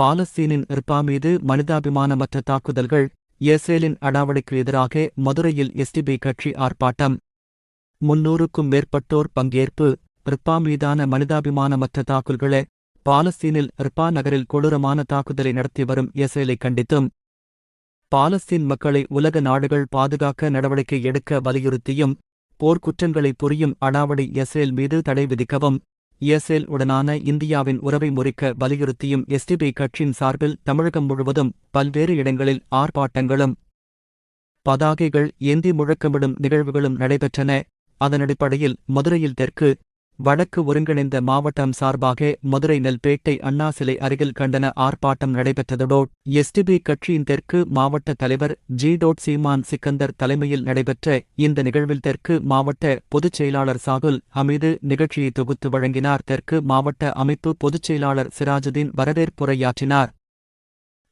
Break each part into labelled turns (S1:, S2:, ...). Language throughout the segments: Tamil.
S1: பாலஸ்தீனின் இர்பா மீது மனிதாபிமானமற்ற தாக்குதல்கள் இஸ்ரேலின் அடாவடிக்கு எதிராக மதுரையில் எஸ்டிபி கட்சி ஆர்ப்பாட்டம். முன்னூறுக்கும் மேற்பட்டோர் பங்கேற்பு. இர்பா மீதான மனிதாபிமானமற்ற தாக்குதல்களை பாலஸ்தீனில் இர்பா நகரில் கொடூரமான தாக்குதலை நடத்தி வரும் இஸ்ரேலை கண்டித்தும். பாலஸ்தீன் மக்களை உலக நாடுகள் பாதுகாக்க நடவடிக்கை எடுக்க வலியுறுத்தியும் போர்க்குற்றங்களை புரியும் அடாவடி இஸ்ரேல் மீது தடை விதிக்கவும் இயசேல் உடனான இந்தியாவின் உறவை முறிக்க வலியுறுத்தியும் எஸ்டிபி கட்சியின் சார்பில் தமிழகம் முழுவதும் பல்வேறு இடங்களில் ஆர்ப்பாட்டங்களும் பதாகைகள் ஏந்தி முழக்கமிடும் நிகழ்வுகளும் நடைபெற்றன. அதனடிப்படையில் மதுரையில் தெற்கு வடக்கு ஒருங்கிணைந்த மாவட்டம் சார்பாக மதுரை நெல்பேட்டை அண்ணா சிலை அருகில் கண்டன ஆர்ப்பாட்டம் நடைபெற்றதோடு எஸ்டிபி கட்சியின் தெற்கு மாவட்ட தலைவர் ஜி. டோட் சீமான் சிக்கந்தர் தலைமையில் நடைபெற்ற இந்த நிகழ்வில் தெற்கு மாவட்ட பொதுச் செயலாளர் சாகுல் ஹமீது நிகழ்ச்சியை தொகுத்து வழங்கினார். தெற்கு மாவட்ட அமைப்பு பொதுச் செயலாளர் சிராஜுதீன் வரவேற்புரையாற்றினார்.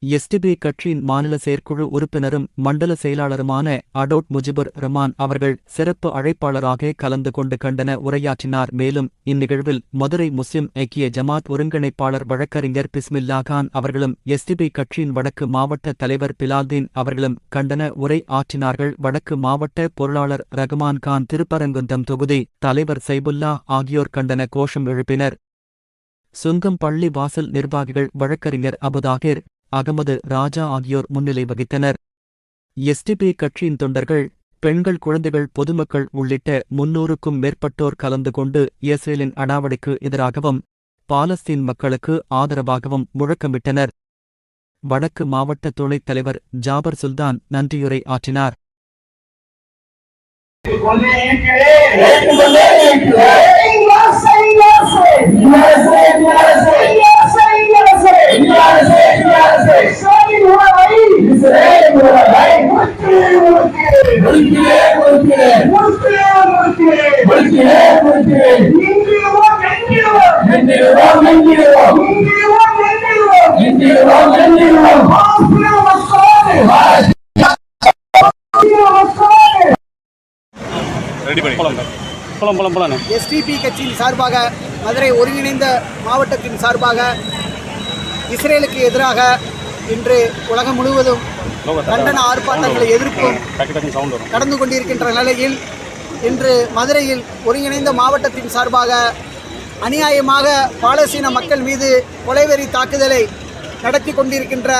S1: எஸ்டிபி கட்சியின் மாநில செயற்குழு உறுப்பினரும் மண்டல செயலாளருமான அடோட் முஜிபுர் ரமான் அவர்கள் சிறப்பு அழைப்பாளராக கலந்து கொண்டு கண்டன உரையாற்றினார். மேலும் இந்நிகழ்வில் மதுரை முஸ்லிம் ஐக்கிய ஜமாத் ஒருங்கிணைப்பாளர் வழக்கறிஞர் பிஸ்மில்லா கான் அவர்களும் எஸ்டிபி கட்சியின் வடக்கு மாவட்ட தலைவர் பிலால்தீன் அவர்களும் கண்டன உரை ஆற்றினார்கள். வடக்கு மாவட்ட பொருளாளர் ரகுமான் கான் திருப்பரங்குன்றம் தொகுதி தலைவர் சைபுல்லா ஆகியோர் கண்டன கோஷம் எழுப்பினர். சுங்கம் பள்ளி வாசல் நிர்வாகிகள் வழக்கறிஞர் அபுதாகிர் அகமது ராஜா ஆகியோர் முன்னிலை வகித்தனர். எஸ்டிபி கட்சியின் தொண்டர்கள் பெண்கள் குழந்தைகள் பொதுமக்கள் உள்ளிட்ட முன்னூறுக்கும் மேற்பட்டோர் கலந்து கொண்டு இஸ்ரேலின் அடாவடிக்கு எதிராகவும் பாலஸ்தீன் மக்களுக்கு ஆதரவாகவும் முழக்கமிட்டனர். வடக்கு மாவட்ட துணைத் தலைவர் ஜாபர் சுல்தான் நன்றியுரை ஆற்றினார்.
S2: போலாம் போலாண்ணே
S3: எஸ்டிபி கட்சியின் சார்பாக மதுரை ஒருங்கிணைந்த மாவட்டத்தின் சார்பாக இஸ்ரேலுக்கு எதிராக இன்று உலகம் முழுவதும் கண்டன ஆர்ப்பாட்டங்களை எதிர்ப்பும் நடந்து கொண்டிருக்கின்ற நிலையில் இன்று மதுரையில் ஒருங்கிணைந்த மாவட்டத்தின் சார்பாக அநியாயமாக பாலஸ்தீன மக்கள் மீது கொலைவெறி தாக்குதலை நடத்தி கொண்டிருக்கின்ற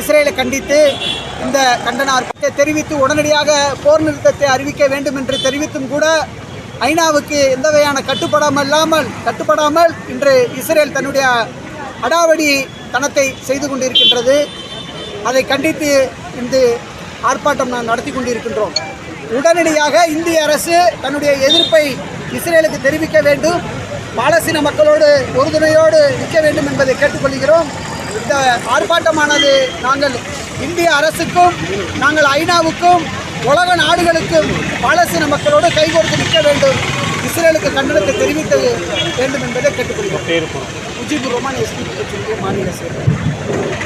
S3: இஸ்ரேலை கண்டித்து இந்த கண்டன ஆர்ப்பாட்டத்தை தெரிவித்து உடனடியாக போர் நிறுத்தத்தை அறிவிக்க வேண்டும் என்று தெரிவித்தும் கூட ஐநாவுக்கு எந்த வகையான கட்டுப்படாமல் இல்லாமல் கட்டுப்படாமல் இன்று இஸ்ரேல் தன்னுடைய அடாவடி தனத்தை செய்து கொண்டிருக்கின்றது. அதை கண்டித்து இந்த ஆர்ப்பாட்டம் நாம் நடத்தி கொண்டிருக்கின்றோம். உடனடியாக இந்திய அரசு தன்னுடைய எதிர்ப்பை இஸ்ரேலுக்கு தெரிவிக்க வேண்டும். பாலஸ்தீன மக்களோடு உறுதுணையோடு நிற்க வேண்டும் என்பதை கேட்டுக்கொள்கிறோம். இந்த ஆர்ப்பாட்டமானது நாங்கள் இந்திய அரசுக்கும் நாங்கள் ஐநாவுக்கும் உலக நாடுகளுக்கும் பாலஸ்தீன மக்களோடு கைகோர்த்து நிற்க வேண்டும். இஸ்ரேலுக்கு கண்டனத்தை தெரிவிக்க வேண்டும் என்பதை கேட்டுக்கொள்கிறோம்.
S2: பேர் போகிறோம்
S3: முஜிபுர் ரஹ்மான் எஸ்பி மாநில செயலர்.